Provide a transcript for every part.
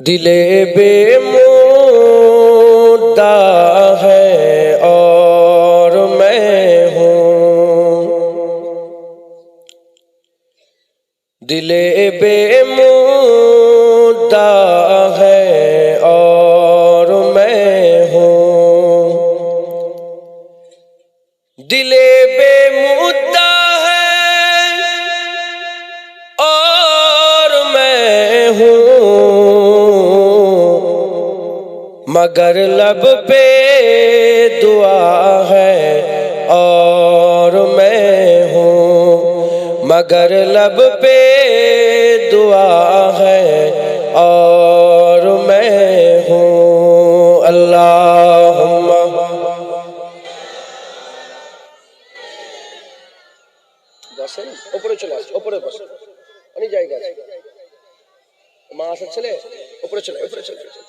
দিলে বে মুদা হর মে দিলে বে মুদা হর মে দিলে বে মুদা হর মে হুম مگر لب پہ دعا ہے اور میں ہوں۔ مگر لب پہ دعا ہے اور میں ہوں۔ اللہم۔ اوپر چلے اوپر بس نہیں جائے گا۔ ماں سے چلے اوپر چلے اوپر چلے۔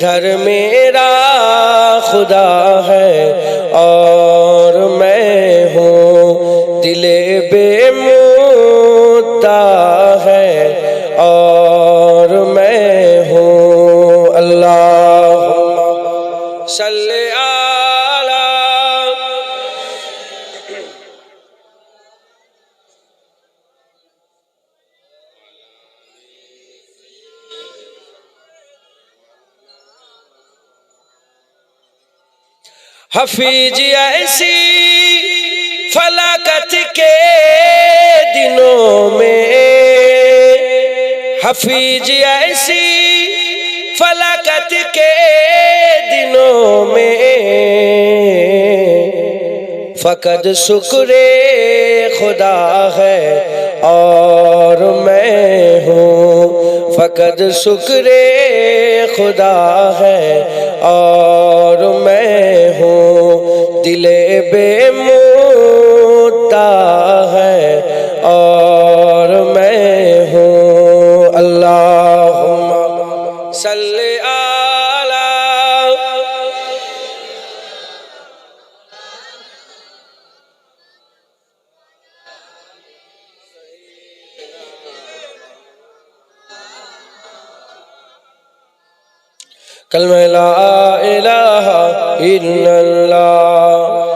ادھر میرا خدا ہے اور میں ہوں دل بے موتا ہے اور میں ہوں اللہ صلی اللہ حفیظ ایسی فلاکت کے دنوں میں۔ حفیظ ایسی فلاکت کے دنوں میں۔ فقط شکر خدا ہے اور میں ہوں۔ فقط شکر خدا ہے اور تعالى كلمة لا إله إلا الله.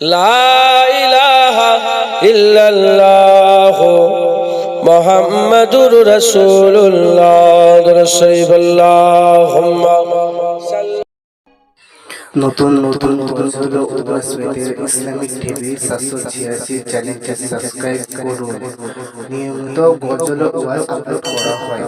لا إله إلا الله. মোহাম্মদুর রসুল্লাহ নতুন নতুন নতুন বন্ধুরা উপাসবেদের ইসলামিক টিভি, সাতশো ছিয়াশি চ্যানেলটি সাবস্ক্রাইব করুন। নিয়মিত গজল ওয়াজ আপলোড করা হয়।